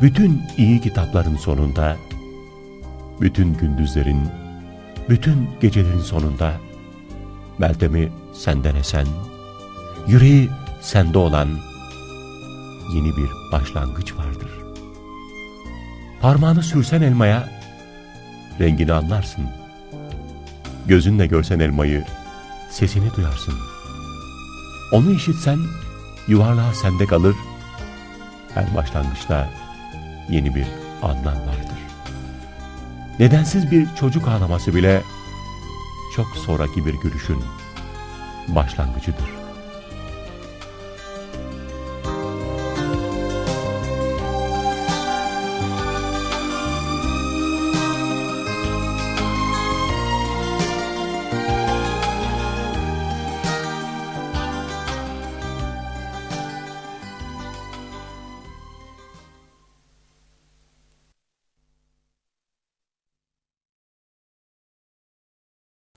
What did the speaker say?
Bütün iyi kitapların sonunda, bütün gündüzlerin, bütün gecelerin sonunda, Meltem'i senden esen, yüreği sende olan yeni bir başlangıç vardır. Parmağını sürsen elmaya, rengini anlarsın. Gözünle görsen elmayı, sesini duyarsın. Onu işitsen, yuvarlağı sende kalır, her başlangıçta yeni bir anlam vardır. Nedensiz bir çocuk ağlaması bile çok sonraki bir gülüşün başlangıcıdır.